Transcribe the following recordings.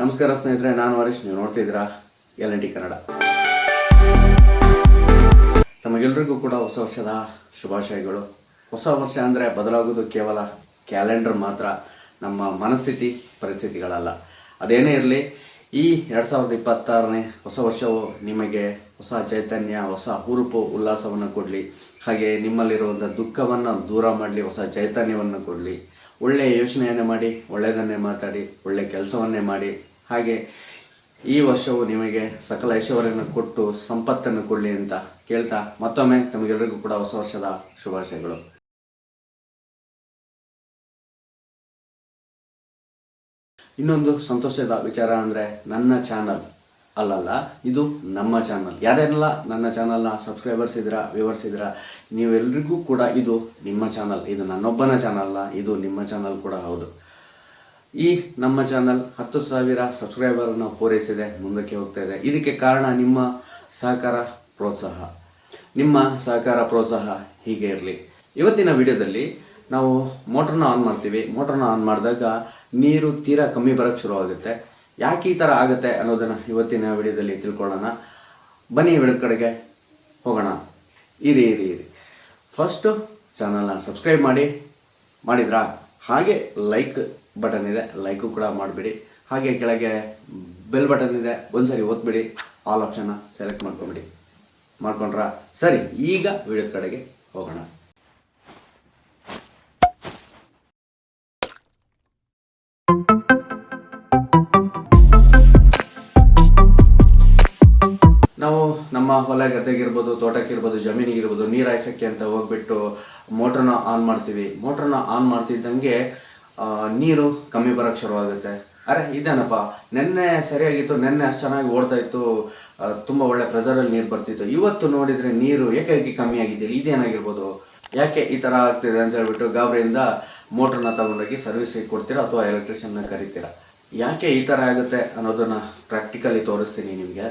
ನಮಸ್ಕಾರ ಸ್ನೇಹಿತರೆ, ನಾನು ಹರೀಶ್. ನೀವು ನೋಡ್ತಿದ್ದೀರಾ ಎಲ್ ಎನ್ ಟಿ ಕನ್ನಡ. ತಮಗೆಲ್ರಿಗೂ ಕೂಡ ಹೊಸ ವರ್ಷದ ಶುಭಾಶಯಗಳು. ಹೊಸ ವರ್ಷ ಅಂದರೆ ಬದಲಾಗೋದು ಕೇವಲ ಕ್ಯಾಲೆಂಡರ್ ಮಾತ್ರ, ನಮ್ಮ ಮನಸ್ಥಿತಿ, ಪರಿಸ್ಥಿತಿಗಳಲ್ಲ. ಅದೇನೇ ಇರಲಿ, ಈ ಎರಡು ಸಾವಿರದ ಇಪ್ಪತ್ತಾರನೇ ಹೊಸ ವರ್ಷವು ನಿಮಗೆ ಹೊಸ ಚೈತನ್ಯ, ಹೊಸ ಹುರುಪು, ಉಲ್ಲಾಸವನ್ನು ಕೊಡಲಿ. ಹಾಗೆ ನಿಮ್ಮಲ್ಲಿರುವಂಥ ದುಃಖವನ್ನು ದೂರ ಮಾಡಲಿ, ಹೊಸ ಚೈತನ್ಯವನ್ನು ಕೊಡಲಿ. ಒಳ್ಳೆಯ ಯೋಚನೆಯನ್ನೇ ಮಾಡಿ, ಒಳ್ಳೆಯದನ್ನೇ ಮಾತಾಡಿ ಒಳ್ಳೆಯ ಕೆಲಸವನ್ನೇ ಮಾಡಿ. ಹಾಗೆ ಈ ವರ್ಷವು ನಿಮಗೆ ಸಕಲ ಐಶ್ವರ್ಯವನ್ನು ಕೊಟ್ಟು ಸಂಪತ್ತನ್ನು ಕೊಡಲಿ ಅಂತ ಕೇಳ್ತಾ ಮತ್ತೊಮ್ಮೆ ತಮಗೆಲ್ಲರಿಗೂ ಕೂಡ ಹೊಸ ವರ್ಷದ ಶುಭಾಶಯಗಳು. ಇನ್ನೊಂದು ಸಂತೋಷದ ವಿಚಾರ ಅಂದರೆ ನನ್ನ ಚಾನಲ್. ಅಲ್ಲಲ್ಲ, ಇದು ನಮ್ಮ ಚಾನಲ್ ಯಾರೆಲ್ಲ ನನ್ನ ಚಾನಲ್ನ ಸಬ್ಸ್ಕ್ರೈಬರ್ಸ್ ಇದ್ದೀರಾ ವ್ಯೂವರ್ಸ್ ಇದ್ದೀರಾ, ನೀವೆಲ್ರಿಗೂ ಕೂಡ ಇದು ನಿಮ್ಮ ಚಾನಲ್ ಇದು ನನ್ನೊಬ್ಬನ ಚಾನಲ್ ಅಲ್ಲ, ಇದು ನಿಮ್ಮ ಚಾನಲ್ ಕೂಡ ಹೌದು. ಈ ನಮ್ಮ ಚಾನಲ್ ಹತ್ತು ಸಾವಿರ ಸಬ್ಸ್ಕ್ರೈಬರನ್ನು ಪೂರೈಸಿದೆ, ಮುಂದಕ್ಕೆ ಹೋಗ್ತಾ ಇದೆ. ಇದಕ್ಕೆ ಕಾರಣ ನಿಮ್ಮ ಸಹಕಾರ ಪ್ರೋತ್ಸಾಹ. ನಿಮ್ಮ ಸಹಕಾರ ಪ್ರೋತ್ಸಾಹ ಹೀಗೆ ಇರಲಿ. ಇವತ್ತಿನ ವಿಡಿಯೋದಲ್ಲಿ ನಾವು ಮೋಟ್ರನ್ನ ಆನ್ ಮಾಡ್ತೀವಿ. ಮೋಟ್ರನ್ನ ಆನ್ ಮಾಡಿದಾಗ ನೀರು ತೀರಾ ಕಮ್ಮಿ ಬರೋಕ್ಕೆ ಶುರುವಾಗುತ್ತೆ. ಯಾಕೆ ಈ ಥರ ಆಗುತ್ತೆ ಅನ್ನೋದನ್ನು ಇವತ್ತಿನ ವಿಡಿಯೋದಲ್ಲಿ ತಿಳ್ಕೊಳ್ಳೋಣ. ಬನ್ನಿ ವಿಡಿಯೋದ ಕಡೆಗೆ ಹೋಗೋಣ. ಇರಿ ಇರಿ ಇರಿ. ಫಸ್ಟು ಚಾನಲ್ನ ಸಬ್ಸ್ಕ್ರೈಬ್ ಮಾಡಿ. ಮಾಡಿದ್ರಾ? ಹಾಗೆ ಲೈಕ್ ಬಟನ್ ಇದೆ. ಲೈಕು ಕೂಡ ಮಾಡಿಬಿಡಿ. ಹಾಗೆ ಕೆಳಗೆ ಬೆಲ್ ಬಟನ್ ಇದೆ. ಒಂದ್ಸರಿ ಓದ್ಬಿಡಿ ಆಲ್ ಆಪ್ಷನ್ನ ಸೆಲೆಕ್ಟ್ ಮಾಡ್ಕೊಂಬಿಡಿ. ಮಾಡ್ಕೊಂಡ್ರಾ? ಸರಿ, ಈಗ ವಿಡಿಯೋದ ಕಡೆಗೆ ಹೋಗೋಣ. ಹೊಲ ಗದ್ದೆಗಿರ್ಬೋದು ತೋಟಕ್ಕಿರ್ಬೋದು ಜಮೀನಿಗಿರ್ಬೋದು ನೀರು ಹಾಯ್ಸೋಕ್ಕೆ ಅಂತ ಹೋಗ್ಬಿಟ್ಟು ಮೋಟ್ರನ್ನ ಆನ್ ಮಾಡ್ತೀವಿ. ಮೋಟ್ರನ್ನ ಆನ್ ಮಾಡ್ತಿದ್ದಂಗೆ ನೀರು ಕಮ್ಮಿ ಬರೋಕ್ಕೆ ಶುರುವಾಗುತ್ತೆ. ಅರೆ, ಇದೇನಪ್ಪ? ನೆನ್ನೆ ಸರಿಯಾಗಿತ್ತು, ನೆನ್ನೆ ಅಷ್ಟು ಚೆನ್ನಾಗಿ ಓಡ್ತಾ ಇತ್ತು. ತುಂಬ ಒಳ್ಳೆ ಪ್ರೆಸರಲ್ಲಿ ನೀರು ಬರ್ತಿತ್ತು. ಇವತ್ತು ನೋಡಿದರೆ ನೀರು ಏಕೈಕಿ ಕಮ್ಮಿ ಆಗಿದೆ ಇದೇನಾಗಿರ್ಬೋದು? ಯಾಕೆ ಈ ಥರ ಆಗ್ತಿದೆ ಅಂತ ಹೇಳ್ಬಿಟ್ಟು ಗಾಬರಿಯಿಂದ ಮೋಟ್ರನ್ನ ತಗೊಂಡೋಗಿ ಸರ್ವಿಸಿಗೆ ಕೊಡ್ತೀರಾ ಅಥವಾ ಎಲೆಕ್ಟ್ರಿಷಿಯನ್ನ ಕರಿತೀರಾ? ಯಾಕೆ ಈ ಥರ ಆಗುತ್ತೆ ಅನ್ನೋದನ್ನು ಪ್ರಾಕ್ಟಿಕಲಿ ತೋರಿಸ್ತೀನಿ ನಿಮಗೆ.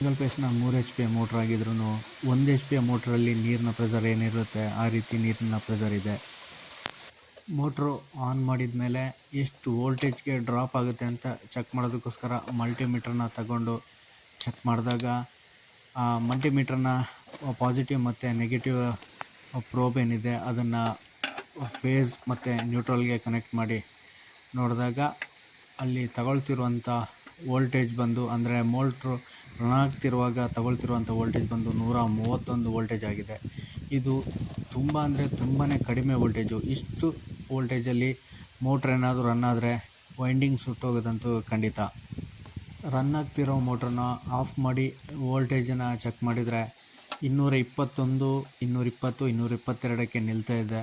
ಸಿಂಗಲ್ ಫೇಸ್ನ ಮೂರು ಎಚ್ ಪಿ ಮೋಟ್ರ್ ಆಗಿದ್ರು ಒಂದು ಎಚ್ ಪಿ ಮೋಟ್ರಲ್ಲಿ ನೀರಿನ ಪ್ರೆಷರ್ ಏನಿರುತ್ತೆ, ಆ ರೀತಿ ನೀರಿನ ಪ್ರೆಷರ್ ಇದೆ. ಮೋಟ್ರು ಆನ್ ಮಾಡಿದ ಮೇಲೆ ಎಷ್ಟು ವೋಲ್ಟೇಜ್ಗೆ ಡ್ರಾಪ್ ಆಗುತ್ತೆ ಅಂತ ಚೆಕ್ ಮಾಡೋದಕ್ಕೋಸ್ಕರ ಮಲ್ಟಿಮೀಟ್ರನ್ನ ತಗೊಂಡು ಚೆಕ್ ಮಾಡಿದಾಗ, ಆ ಮಲ್ಟಿಮೀಟ್ರನ್ನ ಪಾಸಿಟಿವ್ ಮತ್ತು ನೆಗೆಟಿವ್ ಪ್ರೋಬ್ ಏನಿದೆ, ಅದನ್ನು ಫೇಸ್ ಮತ್ತು ನ್ಯೂಟ್ರಲ್ಗೆ ಕನೆಕ್ಟ್ ಮಾಡಿ ನೋಡಿದಾಗ ಅಲ್ಲಿ ತಗೊಳ್ತಿರುವಂಥ ವೋಲ್ಟೇಜ್ ಬಂದು, ಅಂದರೆ ಮೋಲ್ಟ್ರು ರನ್ ಆಗ್ತಿರುವಾಗ ತಗೊಳ್ತಿರುವಂಥ ವೋಲ್ಟೇಜ್ ಬಂದು ನೂರ ಮೂವತ್ತೊಂದು ವೋಲ್ಟೇಜ್ ಆಗಿದೆ. ಇದು ತುಂಬ ಅಂದರೆ ತುಂಬಾ ಕಡಿಮೆ ವೋಲ್ಟೇಜು ಇಷ್ಟು ವೋಲ್ಟೇಜಲ್ಲಿ ಮೋಟ್ರ್ ಏನಾದರೂ ರನ್ ಆದರೆ ವೈಂಡಿಂಗ್ ಸುಟ್ಟೋಗೋದಂತೂ ಖಂಡಿತ. ರನ್ ಆಗ್ತಿರೋ ಮೋಟ್ರನ್ನ ಆಫ್ ಮಾಡಿ ವೋಲ್ಟೇಜನ್ನು ಚೆಕ್ ಮಾಡಿದರೆ ಇನ್ನೂರ ಇಪ್ಪತ್ತೊಂದು ಇನ್ನೂರಿಪ್ಪತ್ತು ಇನ್ನೂರ ಇಪ್ಪತ್ತೆರಡಕ್ಕೆ ನಿಲ್ತಾ ಇದೆ.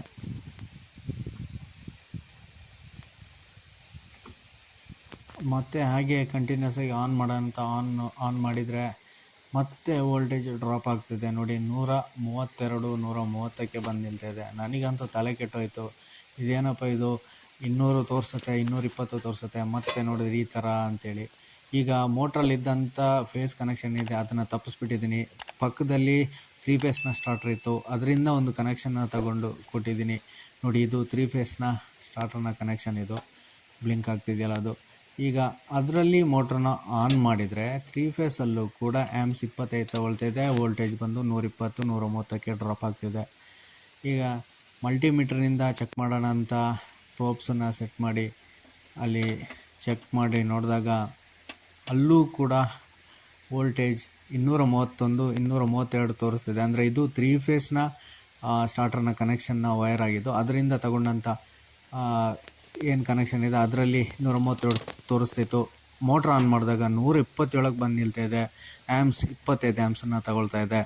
ಮತ್ತೆ ಹಾಗೆ ಕಂಟಿನ್ಯೂಸ್ ಆಗಿ ಆನ್ ಮಾಡೋಂಥ ಆನ್ ಆನ್ ಮಾಡಿದರೆ ಮತ್ತೆ ವೋಲ್ಟೇಜ್ ಡ್ರಾಪ್ ಆಗ್ತಿದೆ. ನೋಡಿ, ನೂರ ಮೂವತ್ತೆರಡು, ನೂರ ಮೂವತ್ತಕ್ಕೆ ಬಂದು ನಿಲ್ತಿದೆ. ನನಗಂತೂ ತಲೆ ಕೆಟ್ಟೋಯ್ತು. ಇದೇನಪ್ಪ ಇದು? ಇನ್ನೂರು ತೋರಿಸುತ್ತೆ ಇನ್ನೂರಿಪ್ಪತ್ತು ತೋರಿಸುತ್ತೆ, ಮತ್ತೆ ನೋಡಿದ್ರೆ ಈ ಥರ ಅಂತೇಳಿ. ಈಗ ಮೋಟ್ರಲ್ಲಿದ್ದಂಥ ಫೇಸ್ ಕನೆಕ್ಷನ್ ಇದೆ, ಅದನ್ನು ತಪ್ಪಿಸ್ಬಿಟ್ಟಿದ್ದೀನಿ. ಪಕ್ಕದಲ್ಲಿ ತ್ರೀ ಫೇಸ್ನ ಸ್ಟಾರ್ಟರ್ ಇತ್ತು. ಅದರಿಂದ ಒಂದು ಕನೆಕ್ಷನ್ನ ತಗೊಂಡು ಕೊಟ್ಟಿದ್ದೀನಿ. ನೋಡಿ, ಇದು ತ್ರೀ ಫೇಸ್ನ ಸ್ಟಾರ್ಟರ್ನ ಕನೆಕ್ಷನ್ ಇದು. ಬ್ಲಿಂಕ್ ಆಗ್ತಿದೆಯಲ್ಲ ಅದು. ಈಗ ಅದರಲ್ಲಿ ಮೋಟ್ರನ್ನ ಆನ್ ಮಾಡಿದರೆ ತ್ರೀ ಫೇಸಲ್ಲೂ ಕೂಡ ಆ್ಯಮ್ಸ್ ಇಪ್ಪತ್ತೈದು ತಗೊಳ್ತಿದೆ ವೋಲ್ಟೇಜ್ ಬಂದು ನೂರಿಪ್ಪತ್ತು ನೂರ ಮೂವತ್ತಕ್ಕೆ ಡ್ರಾಪ್ ಆಗ್ತಿದೆ. ಈಗ ಮಲ್ಟಿಮೀಟ್ರ್ನಿಂದ ಚೆಕ್ ಮಾಡೋಣ ಅಂತ ಪ್ರೋಬ್ಸನ್ನು ಸೆಟ್ ಮಾಡಿ, ಅಲ್ಲಿ ಚೆಕ್ ಮಾಡಿ ನೋಡಿದಾಗ ಅಲ್ಲೂ ಕೂಡ ವೋಲ್ಟೇಜ್ ಇನ್ನೂರ ಮೂವತ್ತೊಂದು ಇನ್ನೂರ ಮೂವತ್ತೆರಡು ತೋರಿಸ್ತಿದೆ. ಅಂದರೆ ಇದು ತ್ರೀ ಫೇಸ್ನ ಸ್ಟಾರ್ಟರ್ನ ಕನೆಕ್ಷನ್ನ ವೈರ್ ಆಗಿದ್ದು, ಅದರಿಂದ ತಗೊಂಡಂಥ ಏನು ಕನೆಕ್ಷನ್ ಇದೆ? ಅದರಲ್ಲಿ ನೂರ ಮೂವತ್ತೇಳು ತೋರಿಸ್ತಿತ್ತು. ಮೋಟ್ರ್ ಆನ್ ಮಾಡಿದಾಗ ನೂರ ಇಪ್ಪತ್ತೇಳಕ್ಕೆ ಬಂದು ನಿಲ್ತಾ ಇದೆ. ಆ್ಯಮ್ಸ್ ಇಪ್ಪತ್ತೈದು ಆ್ಯಮ್ಸನ್ನು ತಗೊಳ್ತಾ ಇದೆ.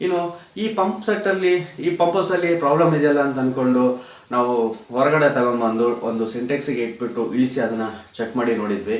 ಇನ್ನು ಈ ಪಂಪ್ ಸೆಟ್ಟಲ್ಲಿ ಈ ಪಂಪಸಲ್ಲಿ ಪ್ರಾಬ್ಲಮ್ ಇದೆಯಲ್ಲ ಅಂತ ಅಂದ್ಕೊಂಡು ನಾವು ಹೊರಗಡೆ ತಗೊಂಬಂದು ಒಂದು ಸಿಂಟೆಕ್ಸಿಗೆ ಇಟ್ಬಿಟ್ಟು ಇಳಿಸಿ ಅದನ್ನು ಚೆಕ್ ಮಾಡಿ ನೋಡಿದ್ವಿ.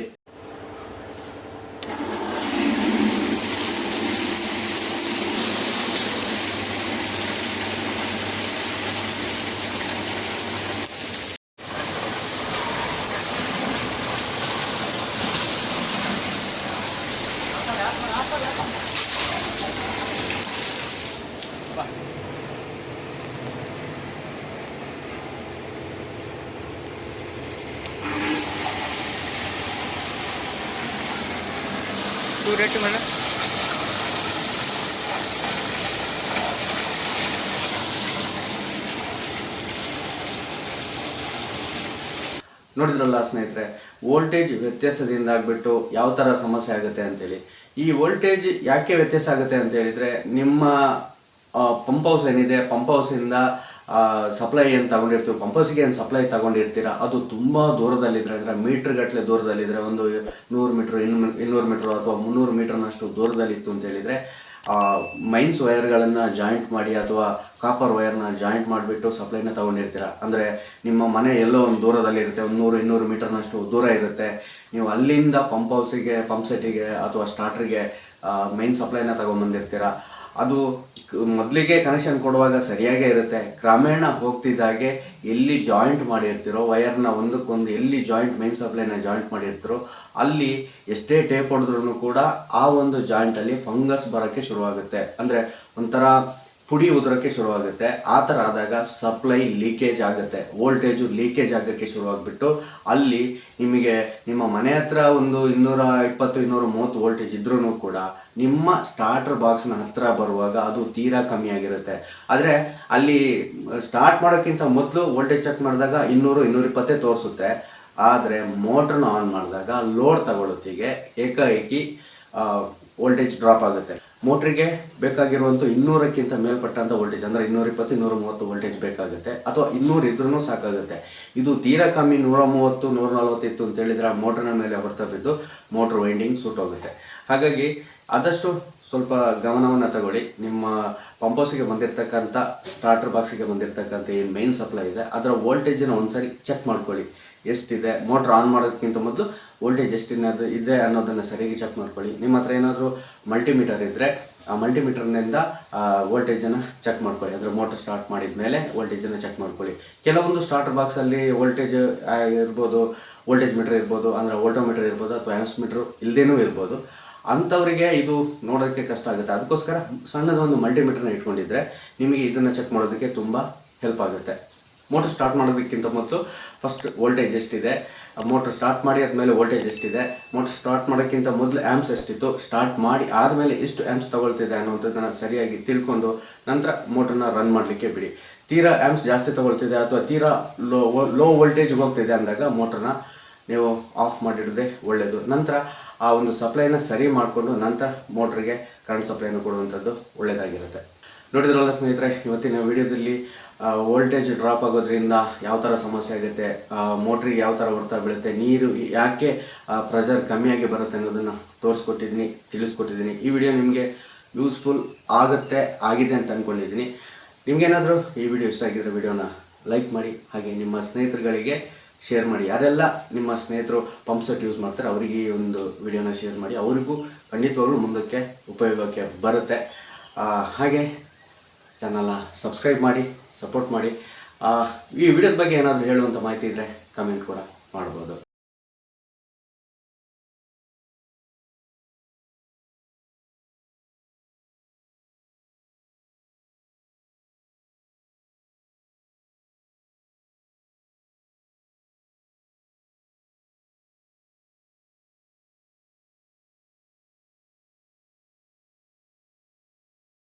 Rate madam. ನೋಡಿದ್ರಲ್ಲ ಸ್ನೇಹಿತರೆ ವೋಲ್ಟೇಜ್ ವ್ಯತ್ಯಾಸದಿಂದ ಆಗ್ಬಿಟ್ಟು ಯಾವ ಥರ ಸಮಸ್ಯೆ ಆಗುತ್ತೆ ಅಂತೇಳಿ. ಈ ವೋಲ್ಟೇಜ್ ಯಾಕೆ ವ್ಯತ್ಯಾಸ ಆಗುತ್ತೆ ಅಂತ ಹೇಳಿದ್ರೆ, ನಿಮ್ಮ ಪಂಪ್ ಹೌಸ್ ಏನಿದೆ ಪಂಪ್ ಹೌಸಿಂದ ಸಪ್ಲೈ ಏನು ತಗೊಂಡಿರ್ತೀವಿ ಪಂಪಸ್ಗೆ ಏನು ಸಪ್ಲೈ ತಗೊಂಡಿರ್ತೀರಾ, ಅದು ತುಂಬ ದೂರದಲ್ಲಿದ್ದರೆ ಅಂದರೆ ಮೀಟ್ರ್ ಗಟ್ಟಲೆ ದೂರದಲ್ಲಿದ್ದರೆ ಒಂದು ನೂರು ಮೀಟ್ರ್ ಇನ್ನೂರು ಇನ್ನೂರು ಮೀಟ್ರ್ ಅಥವಾ ಮುನ್ನೂರು ಮೀಟ್ರ್ನಷ್ಟು ದೂರದಲ್ಲಿತ್ತು ಅಂತ ಹೇಳಿದರೆ ಮೈನ್ಸ್ ವೈರ್ಗಳನ್ನು ಜಾಯಿಂಟ್ ಮಾಡಿ ಅಥವಾ ಕಾಪರ್ ವೈರ್ನ ಜಾಯಿಂಟ್ ಮಾಡಿಬಿಟ್ಟು ಸಪ್ಲೈನ ತೊಗೊಂಡಿರ್ತೀರ. ಅಂದರೆ ನಿಮ್ಮ ಮನೆ ಎಲ್ಲೋ ಒಂದು ದೂರದಲ್ಲಿರುತ್ತೆ, ಒಂದು ನೂರು, ಇನ್ನೂರು ಮೀಟರ್ನಷ್ಟು ದೂರ ಇರುತ್ತೆ. ನೀವು ಅಲ್ಲಿಂದ ಪಂಪ್ ಹೌಸಿಗೆ ಪಂಪ್ ಸೆಟ್ಟಿಗೆ ಅಥವಾ ಸ್ಟಾರ್ಟ್ರಿಗೆ ಮೈನ್ ಸಪ್ಲೈನ ತೊಗೊಂಬಂದಿರ್ತೀರ. ಅದು ಮೊದಲಿಗೆ ಕನೆಕ್ಷನ್ ಕೊಡುವಾಗ ಸರಿಯಾಗೇ ಇರುತ್ತೆ. ಕ್ರಮೇಣ ಹೋಗ್ತಿದ್ದಾಗೆ ಎಲ್ಲಿ ಜಾಯಿಂಟ್ ಮಾಡಿರ್ತೀರೋ ವೈರ್ನ ಒಂದಕ್ಕೊಂದು ಎಲ್ಲಿ ಜಾಯಿಂಟ್ ಮೇನ್ ಸಪ್ಲೈನ ಜಾಯಿಂಟ್ ಮಾಡಿರ್ತಿರೋ, ಅಲ್ಲಿ ಎಷ್ಟೇ ಟೇಪ್ ಹೊಡೆದ್ರು ಕೂಡ ಆ ಒಂದು ಜಾಯಿಂಟಲ್ಲಿ ಫಂಗಸ್ ಬರೋಕ್ಕೆ ಶುರುವಾಗುತ್ತೆ. ಅಂದರೆ ಒಂಥರ ಪುಡಿ ಉದುರಕ್ಕೆ ಶುರುವಾಗುತ್ತೆ. ಆ ಥರ ಆದಾಗ ಸಪ್ಲೈ ಲೀಕೇಜ್ ಆಗುತ್ತೆ. ವೋಲ್ಟೇಜು ಲೀಕೇಜ್ ಆಗೋಕ್ಕೆ ಶುರುವಾಗ್ಬಿಟ್ಟು ಅಲ್ಲಿ ನಿಮಗೆ ನಿಮ್ಮ ಮನೆ ಹತ್ರ ಒಂದು ಇನ್ನೂರ ಇಪ್ಪತ್ತು, ಇನ್ನೂರ ಮೂವತ್ತು ವೋಲ್ಟೇಜ್ ಇದ್ರೂ ಕೂಡ ನಿಮ್ಮ ಸ್ಟಾರ್ಟರ್ ಬಾಕ್ಸ್ನ ಹತ್ತಿರ ಬರುವಾಗ ಅದು ತೀರಾ ಕಮ್ಮಿಯಾಗಿರುತ್ತೆ ಆದರೆ ಅಲ್ಲಿ ಸ್ಟಾರ್ಟ್ ಮಾಡೋಕ್ಕಿಂತ ಮೊದಲು ವೋಲ್ಟೇಜ್ ಚೆಕ್ ಮಾಡಿದಾಗ ಇನ್ನೂರು, ಇನ್ನೂರ ಇಪ್ಪತ್ತೇ ತೋರಿಸುತ್ತೆ. ಆದರೆ ಮೋಟ್ರನ್ನ ಆನ್ ಮಾಡಿದಾಗ ಲೋಡ್ ತಗೊಳತ್ತಿಗೆ ಏಕಾಏಕಿ ವೋಲ್ಟೇಜ್ ಡ್ರಾಪ್ ಆಗುತ್ತೆ. ಮೋಟ್ರಿಗೆ ಬೇಕಾಗಿರುವಂಥ ಇನ್ನೂರಕ್ಕಿಂತ ಮೇಲ್ಪಟ್ಟಂಥ ವೋಲ್ಟೇಜ್ ಅಂದರೆ ಇನ್ನೂರ ಇಪ್ಪತ್ತು ಇನ್ನೂರ ಮೂವತ್ತು ವೋಲ್ಟೇಜ್ ಬೇಕಾಗುತ್ತೆ. ಅಥವಾ ಇನ್ನೂರು ಇದ್ರೂ ಸಾಕಾಗುತ್ತೆ. ಇದು ತೀರಾ ಕಮ್ಮಿ ನೂರ ಮೂವತ್ತು ನೂರ ನಲ್ವತ್ತು ಇತ್ತು ಅಂತ ಹೇಳಿದ್ರೆ ಆ ಮೋಟ್ರಿನ ಮೇಲೆ ಹೊರತಾ ಬಿದ್ದು ಮೋಟ್ರ್ ವೈಂಡಿಂಗ್ ಸುಟ್ಟೋಗುತ್ತೆ ಹಾಗಾಗಿ ಆದಷ್ಟು ಸ್ವಲ್ಪ ಗಮನವನ್ನು ತಗೊಳ್ಳಿ. ನಿಮ್ಮ ಪಂಪೌಸಿಗೆ ಬಂದಿರತಕ್ಕಂಥ ಸ್ಟಾರ್ಟರ್ ಬಾಕ್ಸಿಗೆ ಬಂದಿರತಕ್ಕಂಥ ಏನು ಮೈನ್ ಸಪ್ಲೈ ಇದೆ, ಅದರ ವೋಲ್ಟೇಜನ್ನು ಒಂದ್ಸರಿ ಚೆಕ್ ಮಾಡ್ಕೊಳ್ಳಿ. ಎಷ್ಟಿದೆ ಮೋಟ್ರ್ ಆನ್ ಮಾಡೋದಕ್ಕಿಂತ ಮೊದಲು ವೋಲ್ಟೇಜ್ ಎಷ್ಟಿನದು ಇದೆ ಅನ್ನೋದನ್ನು ಸರಿಯಾಗಿ ಚೆಕ್ ಮಾಡ್ಕೊಳ್ಳಿ. ನಿಮ್ಮ ಹತ್ರ ಏನಾದರೂ ಮಲ್ಟಿಮೀಟರ್ ಇದ್ದರೆ ಆ ಮಲ್ಟಿಮೀಟರ್ನಿಂದ ವೋಲ್ಟೇಜನ್ನು ಚೆಕ್ ಮಾಡ್ಕೊಳ್ಳಿ. ಅದರ ಮೋಟರ್ ಸ್ಟಾರ್ಟ್ ಮಾಡಿದ ಮೇಲೆ ವೋಲ್ಟೇಜನ್ನು ಚೆಕ್ ಮಾಡ್ಕೊಳ್ಳಿ. ಕೆಲವೊಂದು ಸ್ಟಾರ್ಟರ್ ಬಾಕ್ಸಲ್ಲಿ ವೋಲ್ಟೇಜ್ ಇರ್ಬೋದು ವೋಲ್ಟೇಜ್ ಮೀಟರ್ ಇರ್ಬೋದು, ಅಂದರೆ ವೋಲ್ಟೋಮೀಟರ್ ಇರ್ಬೋದು ಅಥವಾ ಆ್ಯಮ್ಸ್ ಮೀಟ್ರ್ ಇಲ್ಲದೇನೂ ಇರ್ಬೋದು. ಅಂಥವರಿಗೆ ಇದು ನೋಡೋದಕ್ಕೆ ಕಷ್ಟ ಆಗುತ್ತೆ. ಅದಕ್ಕೋಸ್ಕರ ಸಣ್ಣದೊಂದು ಮಲ್ಟಿಮೀಟರ್ನ ಇಟ್ಕೊಂಡಿದ್ರೆ ನಿಮಗೆ ಇದನ್ನು ಚೆಕ್ ಮಾಡೋದಕ್ಕೆ ತುಂಬ ಹೆಲ್ಪ್ ಆಗುತ್ತೆ. ಮೋಟ್ರ್ ಸ್ಟಾರ್ಟ್ ಮಾಡೋದಕ್ಕಿಂತ ಮೊದಲು ಫಸ್ಟ್ ವೋಲ್ಟೇಜ್ ಎಷ್ಟಿದೆ? ಮೋಟ್ರ್ ಸ್ಟಾರ್ಟ್ ಮಾಡಿ ಆದಮೇಲೆ ವೋಲ್ಟೇಜ್ ಎಷ್ಟಿದೆ? ಮೋಟ್ರ್ ಸ್ಟಾರ್ಟ್ ಮಾಡೋಕ್ಕಿಂತ ಮೊದಲು ಆ್ಯಮ್ಸ್ ಎಷ್ಟಿತ್ತು? ಸ್ಟಾರ್ಟ್ ಮಾಡಿ ಆದಮೇಲೆ ಎಷ್ಟು ಆ್ಯಮ್ಸ್ ತೊಗೊಳ್ತಿದೆ ಅನ್ನೋಂಥದ್ದನ್ನು ಸರಿಯಾಗಿ ತಿಳ್ಕೊಂಡು ನಂತರ ಮೋಟ್ರನ್ನ ರನ್ ಮಾಡಲಿಕ್ಕೆ ಬಿಡಿ. ತೀರಾ ಆ್ಯಮ್ಸ್ ಜಾಸ್ತಿ ತೊಗೊಳ್ತಿದೆ ಅಥವಾ ತೀರಾ ಲೋ ಲೋ ವೋಲ್ಟೇಜ್ಗೆ ಹೋಗ್ತಿದೆ ಅಂದಾಗ ಮೋಟ್ರನ್ನ ನೀವು ಆಫ್ ಮಾಡಿಡೋದೇ ಒಳ್ಳೆಯದು ನಂತರ ಆ ಒಂದು ಸಪ್ಲೈನ ಸರಿ ಮಾಡಿಕೊಂಡು ನಂತರ ಮೋಟ್ರಿಗೆ ಕರೆಂಟ್ ಸಪ್ಲೈನ ಕೊಡುವಂಥದ್ದು ಒಳ್ಳೆಯದಾಗಿರುತ್ತೆ ನೋಡಿದ್ರಲ್ಲ ಸ್ನೇಹಿತರೆ, ಇವತ್ತಿನ ವಿಡಿಯೋದಲ್ಲಿ ವೋಲ್ಟೇಜ್ ಡ್ರಾಪ್ ಆಗೋದ್ರಿಂದ ಯಾವ ಥರ ಸಮಸ್ಯೆ ಆಗುತ್ತೆ ಮೋಟ್ರಿಗೆ ಯಾವ ಥರ ಹೊಡ್ತಾ ಬೀಳುತ್ತೆ, ನೀರು ಯಾಕೆ ಪ್ರೆಷರ್ ಕಮ್ಮಿಯಾಗಿ ಬರುತ್ತೆ ಅನ್ನೋದನ್ನು ತೋರಿಸ್ಕೊಟ್ಟಿದ್ದೀನಿ, ತಿಳಿಸ್ಕೊಟ್ಟಿದ್ದೀನಿ. ಈ ವಿಡಿಯೋ ನಿಮಗೆ ಯೂಸ್ಫುಲ್ ಆಗುತ್ತೆ, ಆಗಿದೆ ಅಂತ ಅಂದ್ಕೊಂಡಿದ್ದೀನಿ ನಿಮಗೇನಾದರೂ ಈ ವಿಡಿಯೋ ಇಷ್ಟ ಆಗಿದ್ರೆ ವಿಡಿಯೋನ ಲೈಕ್ ಮಾಡಿ, ಹಾಗೆ ನಿಮ್ಮ ಸ್ನೇಹಿತರುಗಳಿಗೆ ಶೇರ್ ಮಾಡಿ. ಯಾರೆಲ್ಲ ನಿಮ್ಮ ಸ್ನೇಹಿತರು ಪಂಪ್ ಸೆಟ್ ಯೂಸ್ ಮಾಡ್ತಾರೆ, ಅವರಿಗೆ ಈ ಒಂದು ವಿಡಿಯೋನ ಶೇರ್ ಮಾಡಿ. ಅವರಿಗೂ ಖಂಡಿತವಾಗ್ಲೂ ಮುಂದಕ್ಕೆ ಉಪಯೋಗಕ್ಕೆ ಬರುತ್ತೆ. ಹಾಗೆ ಚಾನಲ್ನ ಸಬ್ಸ್ಕ್ರೈಬ್ ಮಾಡಿ. ಸಪೋರ್ಟ್ ಮಾಡಿ. ಈ ವಿಡಿಯೋದ ಬಗ್ಗೆ ಏನಾದರೂ ಹೇಳುವಂಥ ಮಾಹಿತಿ ಇದ್ದರೆ ಕಮೆಂಟ್ ಕೂಡ ಮಾಡ್ಬೋದು.